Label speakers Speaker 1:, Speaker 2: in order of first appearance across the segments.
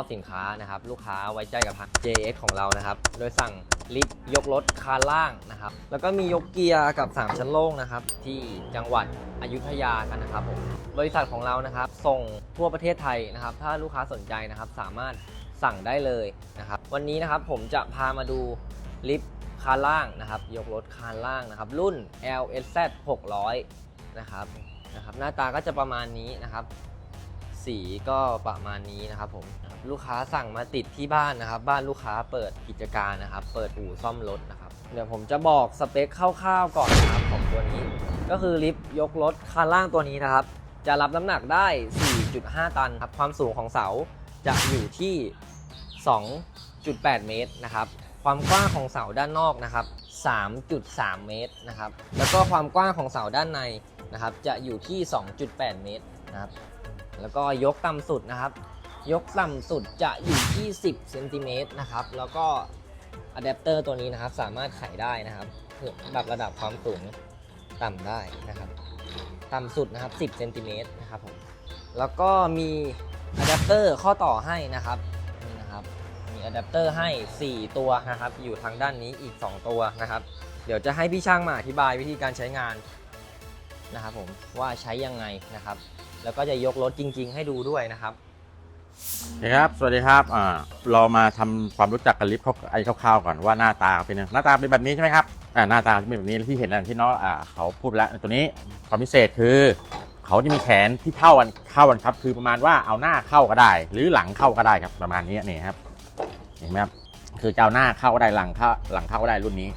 Speaker 1: อบสินค้านะครับลูกค้าไว้ใจกับทาง JX ของเรานะครับ โดยสั่งลิฟต์ยกรถคานล่างนะครับ แล้วก็มียกเกียร์กับ 3 ชั้นโล่งนะครับ ที่จังหวัดอยุธยากันนะครับผมบริษัทของเรานะครับ ส่งทั่วประเทศไทยนะครับ ถ้าลูกค้าสนใจนะครับ สามารถสั่งได้เลยนะครับ วันนี้นะครับผมจะพามาดูลิฟต์คานล่างนะครับ ยกรถคานล่างนะครับ รุ่น LSZ 600 นะครับนะครับ หน้าตาก็จะประมาณนี้นะครับ สีก็ประมาณนี้นะครับผมลูกค้าสั่งมาติดที่บ้านนะครับ บ้านลูกค้าเปิดกิจการนะครับ เปิดอู่ซ่อมรถนะครับ เดี๋ยวผมจะบอกสเปคคร่าวๆก่อนนะครับของตัวนี้ ก็คือลิฟต์ยกรถคันล่างตัวนี้นะครับ จะรับน้ำหนักได้ 4.5 ตันครับ ความสูงของเสาจะอยู่ที่ 2.8 เมตรนะครับ ความกว้างของเสาด้านนอกนะครับ 3.3 เมตรนะครับ แล้วก็ความกว้างของเสาด้านในนะครับ จะอยู่ที่ 2.8 เมตรนะครับ แล้วก็ยกต่ำสุดนะครับ ยกต่ำสุดจะอยู่ที่ 10เซนติเมตรนะครับ แล้วก็อะแดปเตอร์ตัวนี้นะครับสามารถไขได้นะครับเพื่อปรับระดับความสูงต่ำได้นะครับ ต่ำสุดนะครับ 10เซนติเมตรนะครับผมแล้วก็มีอะแดปเตอร์ข้อต่อให้นะครับนี่นะครับ มีอะแดปเตอร์ให้ 4 ตัวนะครับ อยู่ทางด้านนี้อีก 2 ตัวนะครับ เดี๋ยวจะให้พี่ช่างมาอธิบายวิธีการใช้งานนะครับผมว่าใช้ยังไงนะครับ แล้วก็จะยกรถจริง ๆ ให้ดูด้วยนะครับ
Speaker 2: นะครับ สวัสดีครับอ่าเรามาทำความรู้จักกับลิฟต์เขาไอ้คร่าวๆก่อนว่าหน้าตาเป็นยังหน้าตาเป็นแบบนี้ใช่ไหมครับอ่าหน้าตาเป็นแบบนี้ที่เห็นแล้วที่น้องอ่าเขาพูดแล้วตัวนี้ความพิเศษคือเขาจะมีแขนที่เท่ากันเข้ากันครับ คือประมาณว่าเอาหน้าเข้าก็ได้ หรือหลังเข้าก็ได้ครับประมาณนี้นี่ครับเห็นไหมครับคือจะเอาหน้าเข้าก็ได้หลังเข้าหลังเข้าก็ได้รุ่นนี้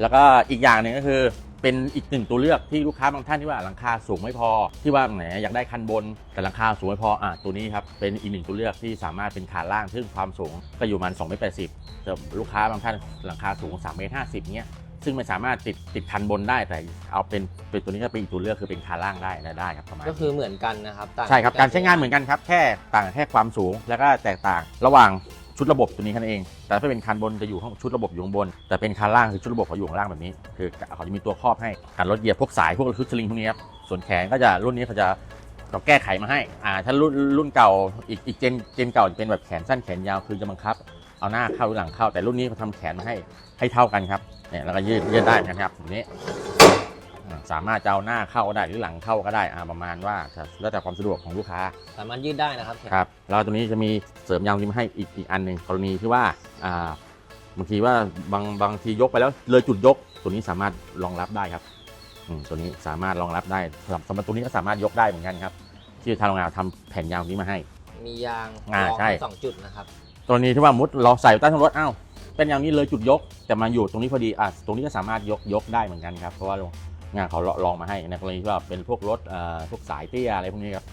Speaker 2: แล้วก็อีกอย่างหนึ่งก็คือ เป็นอีกหนึ่งตัวเลือกที่ลูกค้าบางท่านที่ว่าหลังคาสูงไม่พอ ที่ว่าแหมอยากได้คันบน แต่หลังคาสูงไม่พออะตัวนี้ครับเป็นอีกหนึ่งตัวเลือกที่สามารถเป็นขาล่างซึ่งความสูงก็อยู่ประมัน2เมตรแปดสิบแต่ลูกค้าบางท่านหลังคาสูง3เมตรห้าสิบเนี้ยซึ่งไม่สามารถติดติดคันบนได้แต่เอาเป็นเป็นตัวนี้ก็เป็นอีกตัวเลือกคือเป็นขาล่างได้ได้ครับประมาณ
Speaker 1: ก็
Speaker 2: นี้
Speaker 1: คือเหมือนกันนะครับต่ง
Speaker 2: ใช่ครับการใช้งานเหมือนกันครับแค่ต่างแค่ความสูงแล้วก็แตกต่างระหว่าง ชุดระบบตัวนี้แค่นั้นเอง แต่ถ้าเป็นคันบนจะอยู่ข้างชุดระบบอยู่ข้างบน แต่เป็นคันล่างคือชุดระบบเขาอยู่ข้างล่างแบบนี้ คือเขาจะมีตัวครอบให้กันรถเหยียบพวกสายพวกชุดสลิงพวกนี้ครับ ส่วนแขนก็จะรุ่นนี้เขาจะเราแก้ไขมาให้ อ่า ถ้ารุ่นรุ่นเก่าอีกอีกเจนเจนเก่าจะเป็นแบบแขนสั้นแขนยาวคือจะบังคับ เอาหน้าเข้าหรือหลังเข้า แต่รุ่นนี้เขาทำแขนมาให้ให้เท่ากันครับ เนี่ยแล้วก็ยืดยืดได้นะครับแบบนี้ สามารถจะเอาหน้าเข้าก็ได้หรือหลังเข้าก็ได้อ่าประมาณว่าแล้วแต่ความสะดวกของลูกค้า
Speaker 1: สามารถยืดได้นะครับ
Speaker 2: ครับแล้วตัวนี้จะมีเสริมยางนี้มาให้อีกอีกอันหนึ่งกรณีที่ว่าอ่าบางทีว่าบางบางทียกไปแล้วเลยจุดยก ตัวนี้สามารถรองรับได้ครับอืมตัวนี้สามารถรองรับได้สำหรับสำหรับตัวนี้ก็สามารถยกได้เหมือนกันครับ ที่ทางโรงงานทำแผ่นยางนี้มาให้
Speaker 1: มียาง
Speaker 2: อ่าร
Speaker 1: อง
Speaker 2: ใช่
Speaker 1: ให้สองจุดนะครับ
Speaker 2: ตัวนี้ที่ว่ามุดเราใส่ใต้ท้องรถอ้าวเป็นอย่างนี้เลยจุดยก แต่มาอยู่ตรงนี้พอดีอะตรงนี้ก็สามารถยกยกได้เหมือนกันครับเพราะว่าโร งงานเขาลองมาให้ในกรณีที่ว่าเป็นพวกรถเอ่อพวกสายเตี้ยอะไรพวกนี้ครับ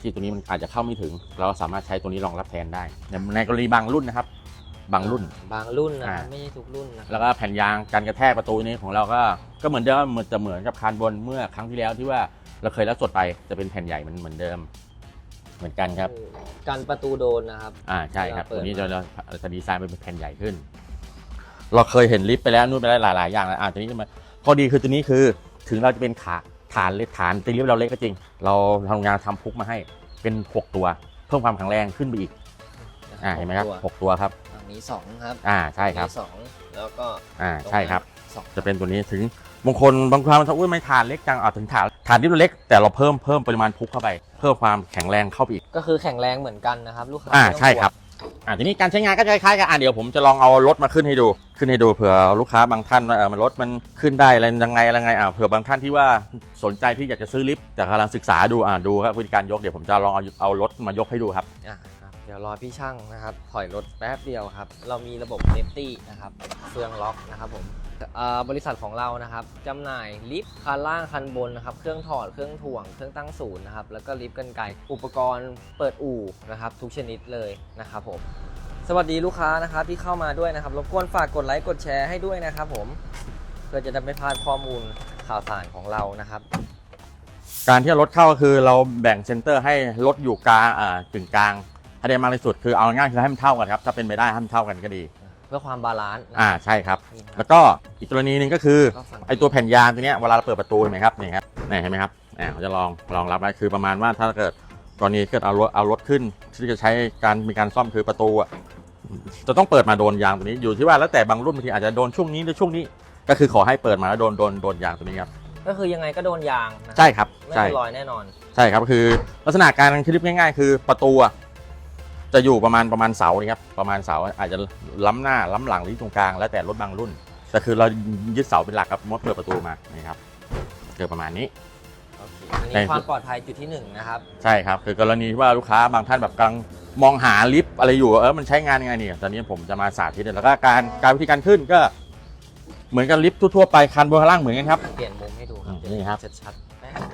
Speaker 2: ที่ตัวนี้มันอาจจะเข้าไม่ถึง เราสามารถใช้ตัวนี้รองรับแทนได้ ในในกรณีบางรุ่นนะครับ บางรุ่น
Speaker 1: บางรุ่นนะครับ
Speaker 2: อ่า
Speaker 1: ไม่ใช่ทุกรุ่นนะครับ
Speaker 2: แล้วก็แผ่นยางการกระแทกประตูนี้ของเราก็ก็เหมือนเดิมเหมือนจะเหมือนกับคานบนเมื่อครั้งที่แล้วที่ว่าเราเคยรับสดไปจะเป็นแผ่นใหญ่เหมือนเหมือนเดิม เหมือนกันครับ
Speaker 1: กันประตูโดนนะครับ
Speaker 2: อ่าใช่ครับ
Speaker 1: เวลาเปิด
Speaker 2: ตัวนี้จะเราจะดีไซน์เป็นแผ่นใหญ่ขึ้น เราเคยเห็นลิฟต์ไปแล้วนู่นไปแล้วหลาย ๆ อย่างแล้วอ่าตัวนี้จะมาข้อดีคือตัวนี้คือ ถึงเราจะเป็นขาฐานเล็กฐานตีลิฟต์เราเล็กก็จริง เราทำงานทำพุกมาให้เป็น 6 ตัว เพิ่มความแข็งแรงขึ้นไปอีกอ่าเห็นไหมครับ
Speaker 1: ตัว
Speaker 2: หกตัวครับ
Speaker 1: ฝั่งนี้สองครับ
Speaker 2: อ่าใช่ครับ
Speaker 1: ฝั่งนี้สองแล้วก็
Speaker 2: อ่า
Speaker 1: ตงนั้น
Speaker 2: ใช่ครับ
Speaker 1: สอง
Speaker 2: จะเป็นตัวนี้ถึงบางคนบางความอุ้ยไม่ฐานเล็กจังอ่าถึงฐานฐานที่เราเล็ก แต่เราเพิ่มเพิ่มปริมาณพุกเข้าไป เพิ่มความแข็งแรงเข้าไปอีก
Speaker 1: ก็คือแข็งแรงเหมือนกันนะครับ ลูกค้า
Speaker 2: อ่า
Speaker 1: ไม่ต้อง
Speaker 2: ใช่
Speaker 1: กลัว
Speaker 2: ครับ อ่าทีนี้การใช้งานก็จะคล้ายๆกันอ่าเดี๋ยวผมจะลองเอารถมาขึ้นให้ดู ขึ้นให้ดูเผื่อลูกค้าบางท่านว่าเออมันรถมันขึ้นได้อะไรยังไงอะไรไงอ่าเผื่อบางท่านที่ว่าสนใจที่อยากจะซื้อลิฟต์แต่กำลังศึกษาดูอ่าดูครับวิธีการยกเดี๋ยวผมจะลองเอาเอารถมายกให้ดูครับ
Speaker 1: อะครับเดี๋ยวรอพี่ช่างนะครับถอยรถแป๊บเดียวครับ เรามีระบบเซฟตี้นะครับเฟืองล็อกนะครับผม บริษัทของเรานะครับจำหน่ายลิฟต์คันล่างคันบนนะครับ เครื่องถอด เครื่องถ่วง เครื่องตั้งศูนย์นะครับ แล้วก็ลิฟต์กันไกอุปกรณ์เปิดอู่นะครับ ทุกชนิดเลยนะครับผม สวัสดีลูกค้านะครับที่เข้ามาด้วยนะครับ รบกวนฝากกดไลค์ กดแชร์ให้ด้วยนะครับผม เพื่อจะได้ไม่พลาดข้อมูลข่าวสารของเรานะครับ
Speaker 2: การที่รถเข้าคือเราแบ่งเซนเตอร์ให้รถอยู่กลางอ่ากึ่งกลางให้ได้มากที่สุด คือเอาง่ายคือให้มันเท่ากันครับ ถ้าเป็นไปได้ให้มันเท่ากันก็ดี
Speaker 1: เพื่อความบาลานซ์นะ
Speaker 2: อ่าใช่ครับ
Speaker 1: นี่นะค
Speaker 2: แล้
Speaker 1: รับ
Speaker 2: วก็อีกกรณีหนึ่งก็คือ
Speaker 1: ก็ฝั่ง
Speaker 2: ไอตัวแผ่นยางตัวเนี้ยเวลาเราเปิดประตูเห็นไหมครับนี่ครับนี่เห็นไหมครับอ่าเขาจะลองลองรับได้คือประมาณว่าถ้าเกิดกรณีเกิดเอารถเอารถขึ้นที่จะใช้การมีการซ่อมคือประตูอะจะต้องเปิดมาโดนยางตัวนี้อยู่ที่ว่าแล้วแต่บางรุ่นบางทีอาจจะโดนช่วงนี้หรือช่วงนี้ ก็คือขอให้เปิดมาแล้วโดนโดนโดนยางตัวนี้ครับ
Speaker 1: ก็คือยังไงก็โดนยางนะ
Speaker 2: ใช่ครับ
Speaker 1: ไม่
Speaker 2: ใช่
Speaker 1: เป็นรอยแน่นอน
Speaker 2: ใช่ครับคือลักษณะการคลิปง่ายๆ คือประตูอะ จะอยู่ประมาณประมาณเสานี่ครับประมาณเสาอาจจะล้ำหน้าล้ำหลังหรือตรงกลาง แล้วแต่รถบางรุ่น แต่คือเรายึดเสาเป็นหลักครับมดเปิดประตูมานี่ครับคือประมาณนี้
Speaker 1: โอเคอัน
Speaker 2: ใช่
Speaker 1: นี้ความปลอดภัยจุดที่หนึ่งนะครับ
Speaker 2: ใช่ครับ คือกรณีที่ว่าลูกค้าบางท่านแบบกำลังมองหาลิฟต์อะไรอยู่เออมันใช้งานยังไงเนี่ยตอนนี้ผมจะมาสาธิตแล้วก็การการวิธีการขึ้นก็เหมือนกับลิฟต์ทั่วๆไปคันบนข้างล่างเหมือนกันครับ
Speaker 1: เปลี่ยนมุมให้ดูครับ
Speaker 2: อืมนี่ครับ
Speaker 1: จะชัดๆแป๊บนึง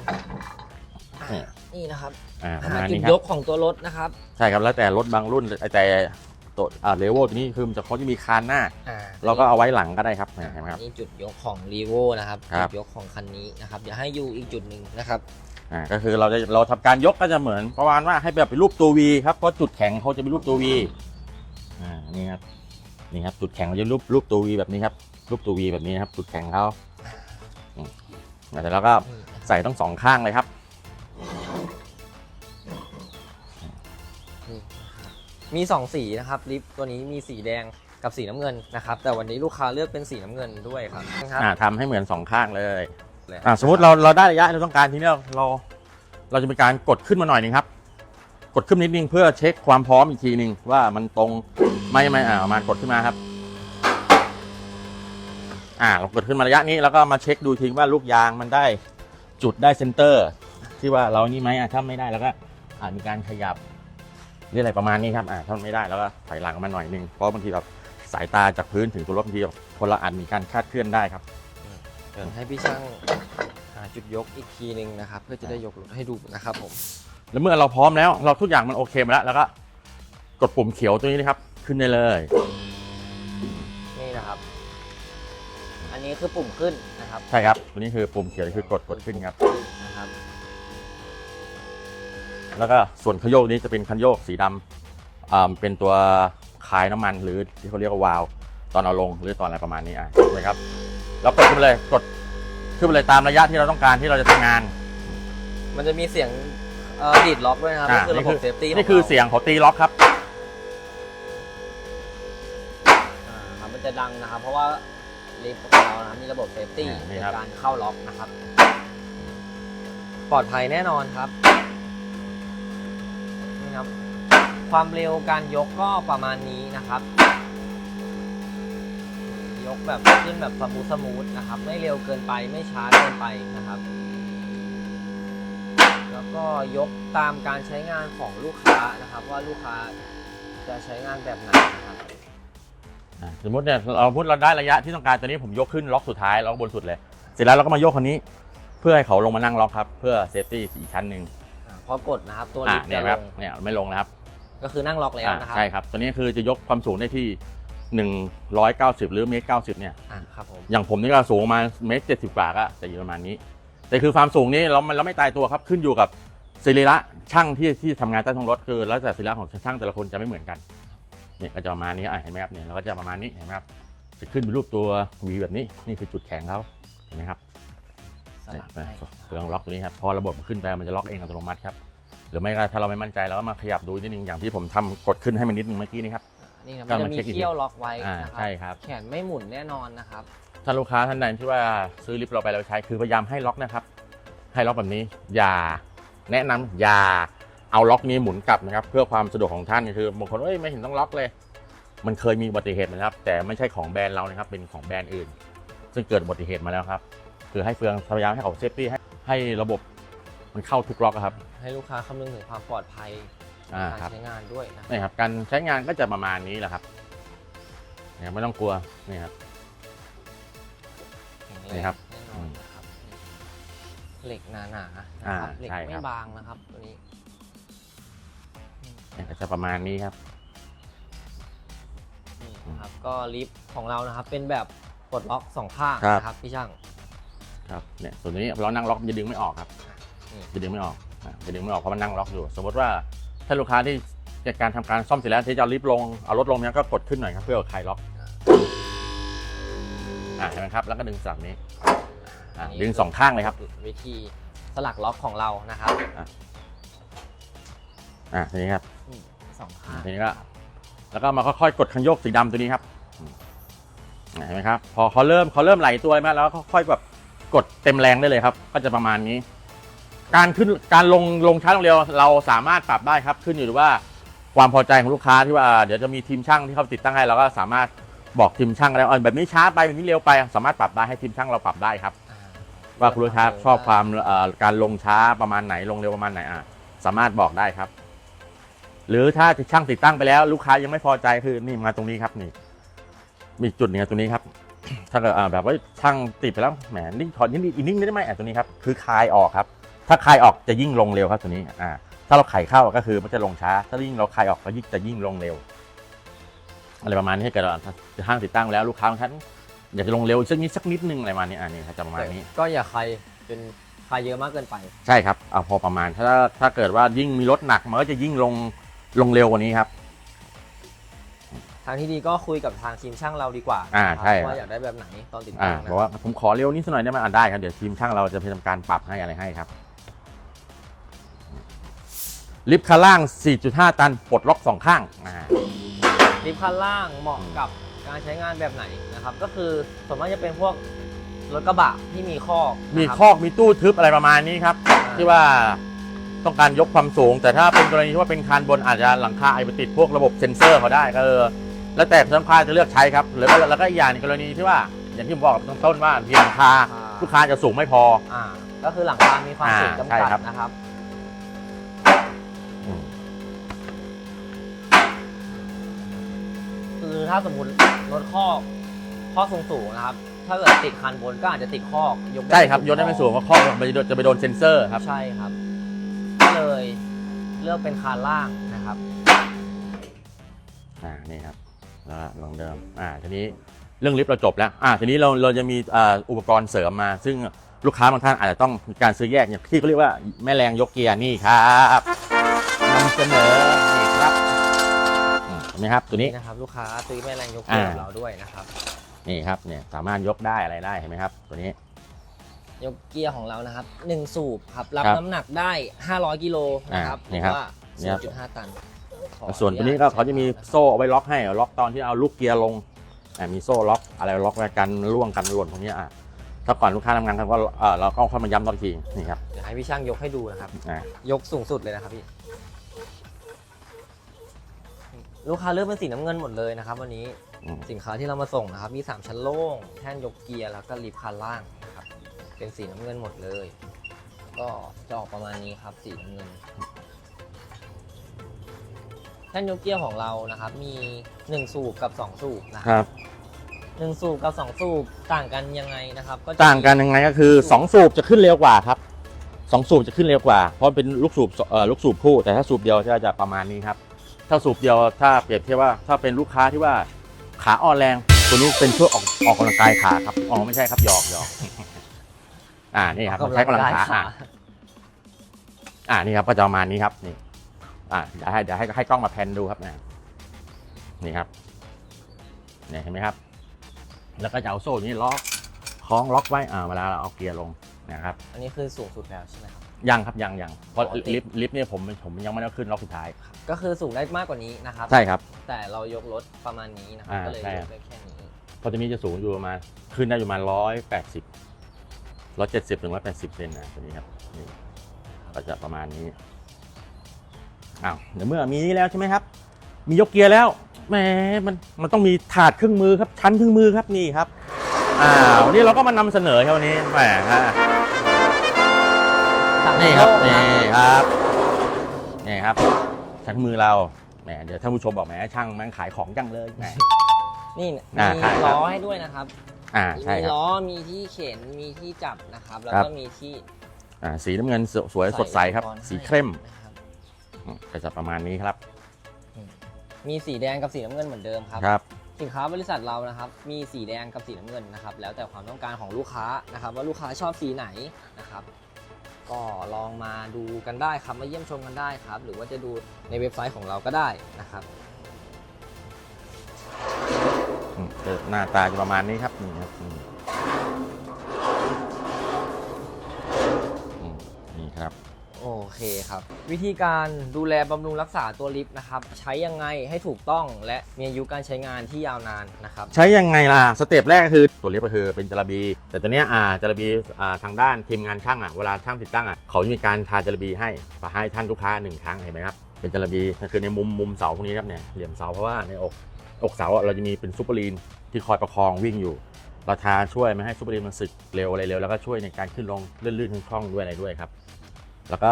Speaker 2: นี่
Speaker 1: นี่นะครับ
Speaker 2: อ่าประ
Speaker 1: อ่า
Speaker 2: มาณ
Speaker 1: จุด
Speaker 2: นี้ค
Speaker 1: ย
Speaker 2: รับ
Speaker 1: กของตัวรถนะครับ
Speaker 2: ใช่ครับแล้วแต่รถบางรุ่นแต่ตัวอ่าเลเวลตัวนี้คือมันจะเขาจะมีคานหน้า
Speaker 1: อ่า
Speaker 2: เราก็เอาไว้หลังก็ได้ครับเห็นไหมครับ
Speaker 1: นี่จุดยกของรีโวนะครับ
Speaker 2: ครับ
Speaker 1: จุดยกของคันนี้นะครับเดี๋ยวให้ยูอีกจุดหนึ่งนะครับ
Speaker 2: อ่าก็คือเราจะเราทำการยกก็จะเหมือนประมาณว่าให้แบบเป็นรูปตัววีครับเพราะจุดแข็งเขาจะเป็นรูปตัววีอ่านี่ครับนี่ครับจุดแข็งเขาจะรูปรูปตัววีแบบนี้ครับรูปตัววีแบบนี้นะครับจุดแข็งเขาอืมแต่เราก็ใส่ต้องสองข้างเลยครับ
Speaker 1: มีสองสีนะครับลิฟต์ตัวนี้มีสีแดงกับสีน้ำเงินนะครับ แต่วันนี้ลูกค้าเลือกเป็นสีน้ำเงินด้วยครับครับ
Speaker 2: อ่าทำให้เหมือนสองข้างเลย
Speaker 1: เลย
Speaker 2: อ่าสมมติเราเราได้ระยะที่เราต้องการทีนี้เรา เราเราจะมีการกดขึ้นมาหน่อยหนึงครับ กดขึ้นนิดนึงเพื่อเช็คความพร้อมอีกทีหนึ่งว่ามันตรงไม่ไม่อ่ามากดขึ้นมาครับ อ่าเรากดขึ้นมาระยะนี้แล้วก็มาเช็คดูทีว่าลูกยางมันได้จุดได้เซนเตอร์ ที่ว่าเรานี่ไหมอะถ้าไม่ได้แล้วก็อาจมีการขยับ หรืออะไรประมาณนี้ครับอ่าถ้าไม่ได้แล้วก็ถอยหลังมาหน่อยหนึงเพราะบางทีแบบสายตาจากพื้นถึงตัวรถบางทีแบบคนเราอาจมีการคลาดเคลื่อนได้ครับ
Speaker 1: เดี๋ยวให้พี่ช่างหาจุดยกอีกทีหนึ่งนะครับ เพื่อจะได้ยกรถให้ดูนะครับผม
Speaker 2: แล้วเมื่อเราพร้อมแล้ว เราทุกอย่างมันโอเคหมาแล้ว แล้วก็กดปุ่มเขียวตัวนี้นะครับ ขึ้นได้เลย
Speaker 1: นี่นะครับ อันนี้คือปุ่มขึ้นนะครับ
Speaker 2: ใช่ครับ ตัวนี้คือปุ่มเขียวคือกดกดขึ้นครับ
Speaker 1: นะครับ
Speaker 2: แล้วก็ส่วนคันโยกนี้จะเป็นคันโยกสีดำอ่าเป็นตัวคลายน้ำมันหรือที่เขาเรียกว่าวาล์วตอนเอาลงหรือตอนอะไรประมาณนี้อะถูกไหมครับแล้วกดขึ้นไปเลยกดขึ้นไปเลยตามระยะที่เราต้องการที่เราจะทำงาน
Speaker 1: มันจะมีเสียงเอ่อดีดล็อกด้วยนะครับ
Speaker 2: อ่า
Speaker 1: นี่คือระบบเซฟตี้
Speaker 2: นี่คือเสียงของตีล็อกครับ
Speaker 1: ครับมันจะดังนะครับ เพราะว่าลิฟต์ของเรานะครับมีระบบเซฟตี้
Speaker 2: อ่านี่
Speaker 1: ใน
Speaker 2: ครับ
Speaker 1: การเข้าล็อกนะครับ ปลอดภัยแน่นอนครับนี่ ครับ ความเร็วการยกก็ประมาณนี้นะครับ ยกแบบขึ้นแบบสมูทสมูทนะครับ ไม่เร็วเกินไปไม่ช้าเกินไปนะครับ แล้วก็ยกตามการใช้งานของลูกค้านะครับ ว่าลูกค้าจะใช้งานแบบไหนนะครับ
Speaker 2: อะสมมติเนี่ยเราพูดเราได้ระยะที่ต้องการตัวนี้ผมยกขึ้นล็อกสุดท้ายล็อกบนสุดเลย เสร็จแล้วเราก็มายกคนนี้ เพื่อให้เขาลงมานั่งล็อกครับ เพื่อเซฟตี้อีกชั้นหนึ่ง
Speaker 1: พอกดนะครับตัว
Speaker 2: อ่า
Speaker 1: ลิฟต์
Speaker 2: เนี่ย
Speaker 1: จะ
Speaker 2: ค
Speaker 1: ล
Speaker 2: รับ
Speaker 1: ง
Speaker 2: เนี่ยไม่ลงนะครับ
Speaker 1: ก็คือนั่งล็อกแล้ว
Speaker 2: อ่า
Speaker 1: นะครับ
Speaker 2: ใช่ครับตัวนี้คือจะยกความสูงได้ที่ 190 หรือเมตร90เนี่ย
Speaker 1: อ่าครับผม
Speaker 2: อย่างผมนี่ก็สูงประมาณเมตร70กว่าก็จะอยู่ประมาณนี้ แต่คือความสูงนี้เรามันเราไม่ตายตัวครับขึ้นอยู่กับศิริระช่างที่ที่ทำงานใต้ท้องรถคือแล้วแต่ศิริระของช่างแต่ละคนจะไม่เหมือนกันเนี่ยก็จะประมาณนี้อะเห็นไหมครับเนี่ยเราก็จะประมาณนี้เห็นไหมครับจะขึ้นเป็นรูปตัววีแบบนี้นี่คือจุดแข็งเขาเห็นไหมครับ
Speaker 1: ส
Speaker 2: เนี่ย
Speaker 1: ลับให้
Speaker 2: เครื่องล็อกตัวนี้ครับพอระบบมันขึ้นไปมันจะล็อกเองอัตโนมัติครับหรือไม่ก็ถ้าเราไม่มั่นใจเราก็มาขยับดูนิดนึงอย่างที่ผมทำกดขึ้นให้มันนิดนึงเมื่อกี้นี้ครับ
Speaker 1: นี่ครับ
Speaker 2: ก็
Speaker 1: มันจะ
Speaker 2: มา
Speaker 1: มี
Speaker 2: เช็คอีกที
Speaker 1: เขี้ยวล็อกไว้
Speaker 2: อ่า
Speaker 1: นะครั
Speaker 2: ใช่ครับ
Speaker 1: แขนไม่หมุนแน่นอนนะครับ
Speaker 2: ถ้าลูกค้าท่านใดที่ว่าซื้อลิฟต์เราไปแล้วใช้คือพยายามให้ล็อกนะครับ ให้ล็อกแบบนี้อย่าแนะนำอย่าเอาล็อกนี้หมุนกลับนะครับเพื่อความสะดวกของท่านคือบางคนเอ้ยไม่เห็นต้องล็อกเลย มันเคยมีอุบัติเหตุมาแล้วครับ แต่ไม่ใช่ของแบรนด์เรานะครับเป็นของแบรนด์อื่น ซึ่งเกิดอุบัติเหตุมาแล้วครับ คือให้เฟืองพยายามให้เขาเซฟตี้ให้ให้ระบบมันเข้าทุกล็อกอะครับ
Speaker 1: ให้ลูกค้าคำนึงถึงความปลอดภัยใน
Speaker 2: อ่า
Speaker 1: การ
Speaker 2: ครับ
Speaker 1: ใช้งานด้วยนะ
Speaker 2: นี่ครับการใช้งานก็จะประมาณนี้แหละครับเนี่ยไม่ต้องกลัวนี่ครับ
Speaker 1: แข็งแง
Speaker 2: นี่ครับ
Speaker 1: แน่นอนนะครับเหล็กหนาๆนะครับ
Speaker 2: อ่า
Speaker 1: เหล็ก
Speaker 2: ใช่
Speaker 1: ไม่
Speaker 2: ครับ
Speaker 1: บางนะครับตัวนี้
Speaker 2: เนี่ยก็จะประมาณนี้ครับ
Speaker 1: นี่นะครับก็ลิฟต์ของเรานะครับ เป็นแบบปลดล็อกสองข้าง
Speaker 2: ครับ
Speaker 1: นะครับพี่ช่าง
Speaker 2: ครับเนี่ยส่วนนี้เรานั่งล็อกมันจะดึงไม่ออกครับ
Speaker 1: นี่
Speaker 2: จะดึงไม่ออกอะจะดึงไม่ออกเพราะมันนั่งล็อกอยู่ สมมติว่าถ้าลูกค้าที่จะการทำการซ่อมเสร็จแล้วที่จะเอาลิฟต์ลงเอารถลงเนี่ยก็กดขึ้นหน่อยครับเพื่อคลายล็อกอ่าเห็นไหมครับ แล้วก็ดึงสลับนี้อะดึงสองข้างเลยครับ
Speaker 1: วิธีสลักล็อกของเรานะครับ
Speaker 2: อะอ่าทีนี้ครับ
Speaker 1: นี่สองข้าง
Speaker 2: ทีนี้ก็แล้วก็มาค่อยๆ กดคันโยกสีดำตัวนี้ครับอืมเห็นไหมครับ พอเขาเริ่มเขาเริ่มไหลตัวมาแล้วก็ค่อยแบบ กดเต็มแรงได้เลยครับ ก็จะประมาณนี้ การขึ้นการลงลงช้าลงเร็วเราสามารถปรับได้ครับ ขึ้นอยู่กับว่าความพอใจของลูกค้าที่ว่าเดี๋ยวจะมีทีมช่างที่เขาติดตั้งให้เราก็สามารถบอกทีมช่างได้ว่าแบบนี้ช้าไปแบบนี้เร็วไป สามารถปรับได้ให้ทีมช่างเราปรับได้ครับ
Speaker 1: อ่า
Speaker 2: ว่าคุณลูกค้าชอบความเอ่อการลงช้าประมาณไหนลงเร็วประมาณไหนอะสามารถบอกได้ครับ หรือถ้าช่างติดตั้งไปแล้ว ลูกค้ายังไม่พอใจคือนี่มาตรงนี้ครับนี่ มีจุดหนึงอะตรงนี้ครับ ถ้าเกิดอ่าแบบว่าช่างติดไปแล้วแหมนี่ถอดนิดอีกนิดได้ไหมอะตัวนี้ครับคือคลายออกครับ ถ้าคลายออกจะยิ่งลงเร็วครับตัวนี้อ่าถ้าเราไขเข้าก็คือมันจะลงช้า ถ้ายิ่งเราคลายออกก็ยิ่งจะยิ่งลงเร็ว อะไรประมาณนี้ถ้าเกิดเราห้างติดตั้งแล้วลูกค้าของท่านอยากจะลงเร็วสักนิดสักนิดนึงอะไรประมาณนี้อ่านี่ครับจะประมาณนี้
Speaker 1: ก็อย่าใครเป็นใครเยอะมากเกินไป
Speaker 2: ใช่ครับเอาพอประมาณถ้าถ้าเกิดว่ายิ่งมีรถหนักมันก็จะยิ่งลงลงเร็วกว่านี้ครับ
Speaker 1: ทางที่ดีก็คุยกับทางทีมช่างเราดีกว่า
Speaker 2: อ่า
Speaker 1: นะครับ
Speaker 2: ใช่ครับ
Speaker 1: ว่าอยากได้แบบไหนตอนติด
Speaker 2: อ่า
Speaker 1: ตั้งนะ
Speaker 2: บอกว่าผมขอเร็วนิดสักหน่อยได้ไหมอ่าได้ครับ เดี๋ยวทีมช่างเราจะพยายามการปรับให้อะไรให้ครับ ลิฟต์คันล่าง 4.5 ตัน ปลดล็อกสองข้างอ่า
Speaker 1: ลิฟต์คันล่างเหมาะกับการใช้งานแบบไหนนะครับ ก็คือส่วนมากจะเป็นพวกรถกระบะที่มีคอก
Speaker 2: มี
Speaker 1: นะครับ
Speaker 2: คอกมีตู้ทึบอะไรประมาณนี้ครับ ที่ว่าต้องการยกความสูง แต่ถ้าเป็นกรณีที่ว่าเป็นคานบนอาจจะหลังคาอาจจะไปติดพวกระบบเซ็นเซอร์เขาได้ก็เออ แล้วแต่ลูกค้าจะเลือกใช้ครับหรือว่าแล้วก็อีกอย่างในงกรณีที่ว่า อย่างที่ผมบอกตั้งต้นว่าเพียงหลังคาลูกค้าจะสูงไม่พอ
Speaker 1: อ่า ก็คือหลังคามีความสูง
Speaker 2: อ่า
Speaker 1: จำ
Speaker 2: ใช่
Speaker 1: กัด
Speaker 2: ครับ
Speaker 1: นะครับ
Speaker 2: อืม
Speaker 1: คือถ้าสมมติรถคอกคอกสูงๆนะครับ ถ้าเกิดติดคันบนก็อาจจะติดคอกยก
Speaker 2: ใช่ครับยกได้ไม่สูงเพราะข้อมันจะโดนจะไปโดนเซ็นเซอร์ครับ
Speaker 1: ใช่ครับ ก็เลยเลือกเป็นคานล่างนะครับ
Speaker 2: อ่า นี่ครับ แล้วก็ลองเดิมอ่าทีนี้เรื่องลิฟต์เราจบแล้วอ่าทีนี้เราเราจะมีอ่าอุปกรณ์เสริมมา ซึ่งลูกค้าบางท่านอาจจะต้องมีการซื้อแยกอย่างที่เขาเรียกว่าแม่แรงยกเกียร์นี่ครับนำเสนอนี่ครับอืมเห็นไหมครับตัวนี้
Speaker 1: นี่นะครับลูกค้าซื้อแม่แรงยกเกียร์
Speaker 2: อ่า
Speaker 1: ของเราด้วยนะครับ
Speaker 2: นี่ครับเนี่ยสามารถยกได้อะไรได้เห็นไหมครับ ตัวนี้
Speaker 1: ยกเกียร์ของเรานะครับหนึ่งสูบครับรับ
Speaker 2: ครับ
Speaker 1: น้ำหนักได้ 500กิโลนะครับ
Speaker 2: อ่านี่ครับ
Speaker 1: หอว่า
Speaker 2: นี่ครับ
Speaker 1: 0.5 ตันขอ
Speaker 2: ส่วนตัวนี้ก็เขาจะมีโซ่เอาไว้ล็อกให้ล็อกตอนที่เอาลูกเกียร์ลงอ่ามีโซ่ล็อกอะไรล็อกไว้กันร่วงกันหล่นตรงนี้อะถ้าก่อนลูกค้าทำงานเขาก็เอ่อเราก็ค่อยมาย้ำตอนทีนี่ครับ
Speaker 1: เดี๋ยวให้พี่ช่างยกให้ดูนะครับ
Speaker 2: อ่า
Speaker 1: ยกสูงสุดเลยนะครับพี่ลูกค้าเลือกเป็นสีน้ำเงินหมดเลยนะครับ วันนี้
Speaker 2: อืม
Speaker 1: สินค้าที่เรามาส่งนะครับ มี 3 ชั้นโล่งแท่นยกเกียร์แล้วก็ลิฟต์คันล่างนะครับเป็นสีน้ำเงินหมดเลย ก็จะออกประมาณนี้ครับสีน้ำเงิน แท่นยกเกียร์ของเรานะครับ มี 1 สูบกับ 2 สูบนะค
Speaker 2: ครับรับ
Speaker 1: หนึ่งสูบกับ 2 สูบต่างกันยังไงนะครับ ก็จะ
Speaker 2: ต่างกันยังไงก็คือ 2 สูบจะขึ้นเร็วกว่าครับสองสูบจะขึ้นเร็วกว่า เพราะเป็นลูกสูบเอ่อลูกสูบคู่ แต่ถ้าสูบเดียวจะจะประมาณนี้ครับ ถ้าสูบเดียวถ้าเปรียบเทียบว่าถ้าเป็นลูกค้าที่ว่าขาอ่อนแรงตัวนี้เป็นช่วยออกออกกำลังกายขาครับอ๋อไม่ใช่ครับหยอกหยอกอ่านี่ครับใช้กำลังขาอะอ่านี่ครับก็จะประมาณนี้ครับนี่ อ่าเดี๋ยวให้เดี๋ยวให้ให้กล้องมาแพนดูครับนะนี่ครับเนี่ยเห็นไหมครับ แล้วก็จะเอาโซ่นี้ล็อกคล้องล็อกไว้อ่าเวลาเราเอาเกียร์ลงนะครับ
Speaker 1: อันนี้คือสูงสุดแล้วใช่ไหมครับ
Speaker 2: ยังครับยังยังเพราะ
Speaker 1: อ๋อติด
Speaker 2: ลิฟต์ลิฟต์เนี่ยผมผมยังไม่ได้ขึ้นล็อกสุดท้าย
Speaker 1: ก็คือสูงได้มากกว่านี้นะครับ
Speaker 2: ใช่ครับ
Speaker 1: แต่เรายกรถประมาณนี้นะครับ
Speaker 2: อ่า
Speaker 1: ก็เลย
Speaker 2: ใช่
Speaker 1: ย
Speaker 2: ครั
Speaker 1: ก
Speaker 2: บ
Speaker 1: ได้แค่นี้
Speaker 2: เพราะตัวนี้จะสูงอยู่ประมาณขึ้นได้อยู่ประมาณร้อยแปดสิบร้อยเจ็ดสิบถึงร้อยแปดสิบเซนนะตัวนี้ครับนี่ก็จะประมาณนี้ อ้าวเดี๋ยวเมื่อมีนี้แล้วใช่ไหมครับ มียกเกียร์แล้วแหมมันมันต้องมีถาดเครื่องมือครับชั้นเครื่องมือครับนี่ครับอ่าวันนี้เราก็มานำเสนอครับวันนี้แหมฮะนี่ครับ
Speaker 1: โลก
Speaker 2: นี่ครับนี่ครับชั้นมือเราแหมเดี๋ยวท่านผู้ชมบอกแหมช่างแม่งขายของจังเลยแหม
Speaker 1: นี่
Speaker 2: อ่า
Speaker 1: มี
Speaker 2: ใช่ครับ
Speaker 1: ล้อให้ด้วยนะครับ
Speaker 2: อ่าใช่
Speaker 1: มี
Speaker 2: ครับ
Speaker 1: ล้อมีที่เข็นมีที่จับนะครับ แล้ว
Speaker 2: ครับ
Speaker 1: ก็มีที่
Speaker 2: อ่าสีน้ำเงินสสวยสดใสครับ
Speaker 1: อุปกณ์
Speaker 2: สีเข้ม
Speaker 1: ให้นะครับ
Speaker 2: อืม ก็จะประมาณนี้ครับ
Speaker 1: มีสีแดงกับสีน้ำเงินเหมือนเดิมครับ
Speaker 2: ครับ
Speaker 1: สินค้าบริษัทเรานะครับ มีสีแดงกับสีน้ำเงินนะครับ แล้วแต่ความต้องการของลูกค้านะครับ ว่าลูกค้าชอบสีไหนนะครับ ก็ลองมาดูกันได้ครับ มาเยี่ยมชมกันได้ครับ หรือว่าจะดูในเว็บไซต์ของเราก็ได้นะครับ
Speaker 2: อืมก็หน้าตาจะประมาณนี้ครับนี่ครับอืมอืมนี่ครับ
Speaker 1: โอ เคครับ วิธีการดูแลบำรุงรักษาตัวลิฟต์นะครับ ใช้ยังไงให้ถูกต้องและมีอายุการใช้งานที่ยาวนานนะครับ
Speaker 2: ใช้ยังไงล่ะ สเต็ปแรกก็คือตัวลิฟต์ก็คือเป็นจระบี แต่ตัวเนี้ยอ่าจระบีอ่าทางด้านทีมงานช่างอะเวลาช่างติดตั้งอะเขาจะมีการทาจระบีให้มาให้ท่านลูกค้าหนึ่งครั้งเห็นไหมครับเป็นจระบีก็คือในมุมมุมเสาพวกนี้ครับเนี่ยเหลี่ยมเสาเพราะว่าในอกอกเสาเราจะมีเป็นซูเปอร์ลีนที่คอยประคองวิ่งอยู่เราทาช่วยไม่ให้ซูเปอร์ลีนมันสึกเร็วอะไรเร็วแล้วก็ช่วยในการขึ้นลงลื่นๆคล่องด้วยอะไรด้วยครับ แล้วก็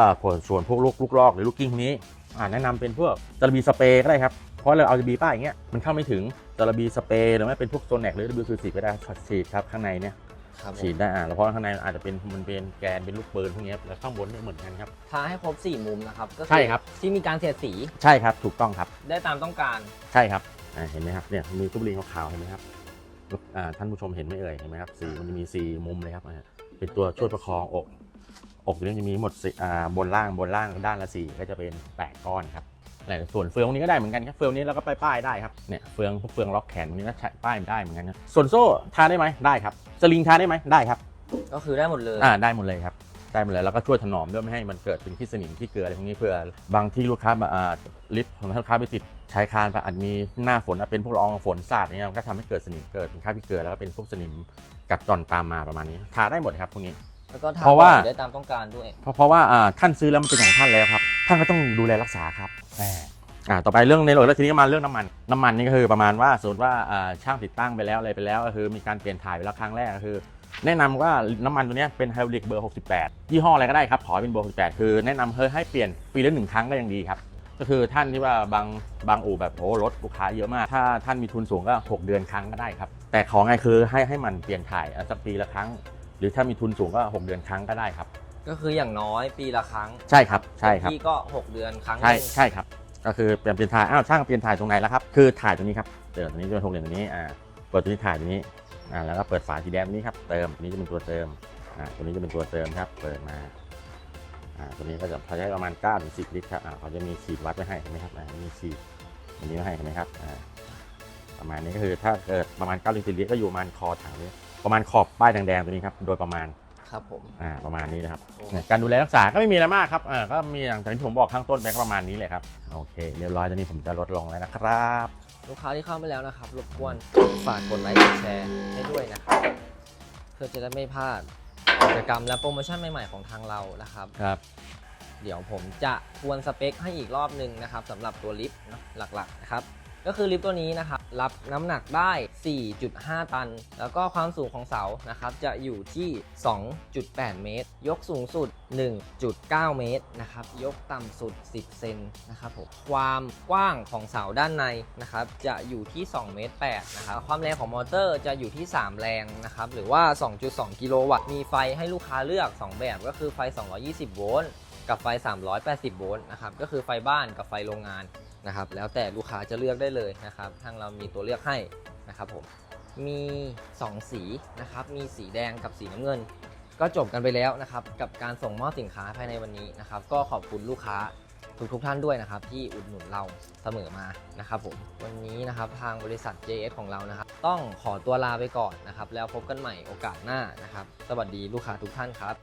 Speaker 2: ส่วนพวกลูกลูกลอกหรือลูกกิ้งพวกนี้อ่าแนะนำเป็นพวกจระบีสเปรย์ก็ได้ครับเพราะเราเอาจระบีป้ายอย่างเงี้ยมันเข้าไม่ถึงจระบีสเปรย์หรือไม่เป็นพวกโซนแนกหรือ WQ10 ก็ได้ฉีดครับข้างในเนี่ย
Speaker 1: ครับผม
Speaker 2: ฉีดได้อ่าแล้วเพราะข้างในอาจจะเป็นมันเป็นแกนเป็นลูกปืนพวกเนี้ยแล้วข้างบนเนี่ยเหมือนกันครับ
Speaker 1: ทาให้ครบ 4 มุมนะครับก็อ
Speaker 2: ใช่ครับ
Speaker 1: ที่มีการเสียดสี
Speaker 2: ใช่ครับถูกต้องครับ
Speaker 1: ได้ตามต้องการ
Speaker 2: ใช่ครับอ่าเห็นไหมครับเนี่ยมีตู้บลีขาวๆเห็นไหมครับอ่าท่านผู้ชมเห็นไหมเอ่ยเห็นไหมครับสีมันจะมีสีมุมเลยครับอ่าเป็นตัวช่วยประคองอก อกตัวนี้จะมีหมดสี่อ่าบนล่างบนล่างด้านละสี่ก็จะเป็นแปดก้อนครับแต่ส่วนเฟืองตรงนี้ก็ได้เหมือนกันครับเฟืองนี้เราก็ไปป้ายได้ครับเนี่ยเฟืองพวกเฟืองล็อกแขนตรงนี้ก็ใช้ป้ายได้เหมือนกันนะส่วนโซ่ทาได้ไหมได้ครับสลิงทาได้ไหมได้ครับ
Speaker 1: ก็คือได้หมดเลย
Speaker 2: อ่าได้หมดเลยครับได้หมดเลยแล้วก็ช่วยถนอมด้วยไม่ให้มันเกิดเป็นขี้สนิมขี้เกลืออะไรพวกนี้เพื่อบางที่ลูกค้ามาอ่าลิฟต์ของลูกค้าไปติดใช้คานไปอาจมีหน้าฝนอะเป็นพวกละอองฝนสาดอย่างเงี้ยมันก็ทำให้เกิดสนิมเกิดเป็นค่าบขี้เกลือแล้วก็เป็นพวกสนิมกัดจอนตามมาประมาณนี้ทาได้หมดครับพวกนี้
Speaker 1: แล้วก็ทา
Speaker 2: เพราะว่า
Speaker 1: บ่อยได้ตามต้องการด้วย
Speaker 2: เพราะเพราะว่าอ่าท่านซื้อแล้วมันเป็นของท่านแล้วครับ ท่านก็ต้องดูแลรักษาครับอ่าต่อไปเรื่องในโหลดแล้วทีนี้มาเรื่องน้ำมันน้ำมันนี่ก็คือประมาณว่าสมมติว่าอ่าช่างติดตั้งไปแล้วอะไรไปแล้วก็คือมีการเปลี่ยนถ่ายไปแล้วครั้งแรกก็คือ แนะนำว่าน้ำมันตัวเนี้ยเป็นไฮบริดเบอร์ 68 ยี่ห้ออะไรก็ได้ครับขอให้เป็นเบอร์ 68 คือแนะนำเฮ้ยให้เปลี่ยนปีละหนึ่งครั้งก็ยังดีครับ ก็คือท่านที่ว่าบางบางอู่แบบโอ้รถลูกค้าเยอะมาก ถ้าท่านมีทุนสูงก็ 6 เดือนครั้งก็ได้ครับ แต่ของไงคือให้ให้มันเปลี่ยนถ่ายอะสักปีละครั้งห รือถ้ามีทุนสูงก็ 6 เดือนครั้งก็ได้ครับ
Speaker 1: ก็คืออย่างน้อยปีละครั้ง
Speaker 2: ใช่ครับใช่ครับ
Speaker 1: ที่ก็ 6 เดือนครั้ง
Speaker 2: ใช่
Speaker 1: หนึ่ง
Speaker 2: ใช่ครับ ก็คือเปลี่ยนเปลี่ยนถ่ายอ้าวช่างเปลี่ยนถ่ายตรงไหนแล้วครับคือถ่ายตรงนี้ครับเติมตรงนี้จะเป็นหกเหลี่ยมตรงนี้อ่าเปิดตัวนี้ถ่ายตรงนี้อ่าแล้วก็เปิดฝาสีแดงตรงนี้ครับเติมตัวนี้จะเป็นตัวเติมอ่าตัวนี้จะเป็นตัวเติมครับ เปิดมาอ่าตัวนี้ก็จะเขาใช้ประมาณ9ถึง10ลิตรครับอ่าเขาจะมีขีดวัดไว้ให้เห็นไหมครับอ่ามีขีดอันนี้ไว้ให้เห็นไหมครับอ่าประมาณนี้ก็คือถ้าเกิดประมาณ9ถึง10ลิตรก็อยู่ประมาณคอถังนี้ ประมาณขอบป้ายแดงๆตัวนี้ครับโดยประมาณ
Speaker 1: ครับผม
Speaker 2: อ่าประมาณนี้นะครับ
Speaker 1: โอ้
Speaker 2: เนี่ยการดูแลรักษาก็ไม่มีอะไรมากครับอ่าก็มีอย่างที่ผมบอกข้างต้นไปก็ประมาณนี้เลยครับโอเคเรียบร้อยตอนนี้ผมจะลดลงแล้วนะครับ
Speaker 1: ลูกค้าที่เข้ามาแล้วนะครับ รบกวนฝากกดไลค์กดแชร์ให้ด้วยนะครับ เพื่อจะได้ไม่พลาดกิจกรรมและโปรโมชั่นใหม่ ๆ ของทางเรานะครับ
Speaker 2: ครับ
Speaker 1: เดี๋ยวผมจะทวนสเปคให้อีกรอบหนึ่งนะครับสำหรับตัวลิฟต์เนอะหลักๆนะครับ ก็คือลิฟต์ตัวนี้นะครับรับน้ำหนักได้ 4.5 ตัน แล้วก็ความสูงของเสานะครับจะอยู่ที่ 2.8 เมตร ยกสูงสุด 1.9 เมตรนะครับยกต่ำสุด 10 เซนนะครับผมความกว้างของเสาด้านในนะครับจะอยู่ที่ 2 เมตร8นะครับความแรงของมอเตอร์จะอยู่ที่ 3 แรงนะครับหรือว่า 2.2 กิโลวัตต์มีไฟให้ลูกค้าเลือก 2 แบบก็คือไฟ 220 โวลต์กับไฟ 380 โวลต์นะครับก็คือไฟบ้านกับไฟโรงงาน นะครับแล้วแต่ลูกค้าจะเลือกได้เลยนะครับทางเรามีตัวเลือกให้นะครับผมมี 2 สีนะครับมีสีแดงกับสีน้ำเงิน ก็จบกันไปแล้วนะครับกับการส่งมอบสินค้าภายในวันนี้นะครับก็ขอบคุณลูกค้าทุกทุกท่านด้วยนะครับที่อุดหนุนเราเสมอมานะครับผมวันนี้นะครับทางบริษัท JS ของเรานะครับ ต้องขอตัวลาไปก่อนนะครับแล้วพบกันใหม่โอกาสหน้านะครับ สวัสดีลูกค้าทุกท่านครับ